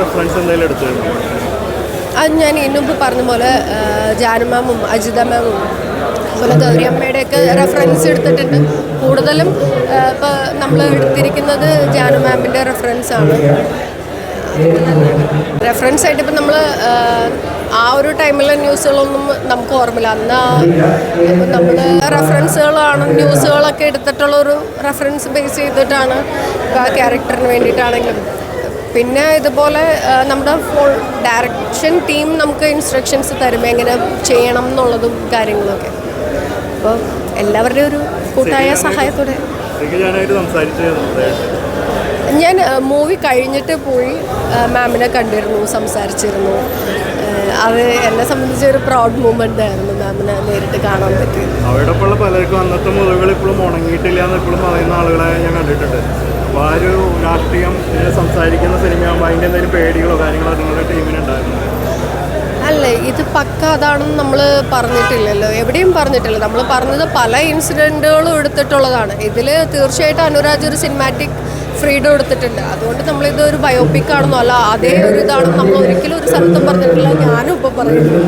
Reference അത് ഞാൻ ഇന്നുമ്പ് പറഞ്ഞ പോലെ ജാനുമാമും ജാനു മാമും അജിത മാമും അതുപോലെ ഗൗരി അമ്മയുടെയൊക്കെ റെഫറൻസ് എടുത്തിട്ടുണ്ട്. കൂടുതലും ഇപ്പോൾ നമ്മൾ എടുത്തിരിക്കുന്നത് ജാനു മാമിന്റെ റെഫറൻസ് ആണ്. റെഫറൻസ് ആയിട്ട് ഇപ്പം നമ്മൾ ആ ഒരു ടൈമിലെ ന്യൂസുകളൊന്നും നമുക്ക് ഓർമ്മയില്ല. അന്ന് നമ്മൾ റെഫറൻസുകളാണ് ന്യൂസുകളൊക്കെ എടുത്തിട്ടുള്ള ഒരു റെഫറൻസ് ബേസ് ചെയ്തിട്ടാണ് ആ ക്യാരക്ടറിന് വേണ്ടിയിട്ടാണെങ്കിലും പിന്നെ ഇതുപോലെ നമ്മുടെ ഫുൾ ഡയറക്ഷൻ ടീം നമുക്ക് ഇൻസ്ട്രക്ഷൻസ് തരും എങ്ങനെ ചെയ്യണം എന്നുള്ളതും കാര്യങ്ങളൊക്കെ. അപ്പോൾ എല്ലാവരുടെയും ഒരു കൂട്ടായ സഹായത്തോടെ. ഞാൻ മൂവി കഴിഞ്ഞിട്ട് പോയി മാമിനെ കണ്ടിരുന്നു സംസാരിച്ചിരുന്നു. അത് എന്നെ സംബന്ധിച്ച് ഒരു പ്രൗഡ് മൂമെന്റ് ആയിരുന്നു മാമിനെ നേരിട്ട് കാണാൻ പറ്റിയത്. അവിടെ പലർക്കും അന്നത്തെ മുറിവുകൾ ഇപ്പോഴും ഉണങ്ങിയിട്ടില്ല എന്ന് ഇപ്പോഴും പറയുന്ന ആളുകളെ ഞാൻ കണ്ടിട്ടുണ്ട്. അപ്പോൾ ആ ഒരു രാഷ്ട്രീയം സംസാരിക്കുന്ന സിനിമയാകുമ്പോൾ അതിന്റെ എന്തെങ്കിലും പേടികളോ കാര്യങ്ങളോ നിങ്ങളുടെ ടീമിനുണ്ടായിരുന്നു? അല്ല ഇത് പക്ക അതാണെന്ന് നമ്മൾ പറഞ്ഞിട്ടില്ലല്ലോ. എവിടെയും പറഞ്ഞിട്ടില്ല. നമ്മൾ പറഞ്ഞത് പല ഇൻസിഡന്റുകളും എടുത്തിട്ടുള്ളതാണ്. ഇതിൽ തീർച്ചയായിട്ടും അനുരാജ് ഒരു സിനിമാറ്റിക് ഫ്രീഡം എടുത്തിട്ടുണ്ട്. അതുകൊണ്ട് നമ്മളിത് ഒരു ബയോപിക് ആണെന്നോ അല്ല അതേ ഒരു ഇതാണെന്ന് നമ്മൾ ഒരിക്കലും ഒരു സ്ഥലത്തും പറഞ്ഞിട്ടില്ല. ഞാനും ഇപ്പോൾ പറയുന്നു.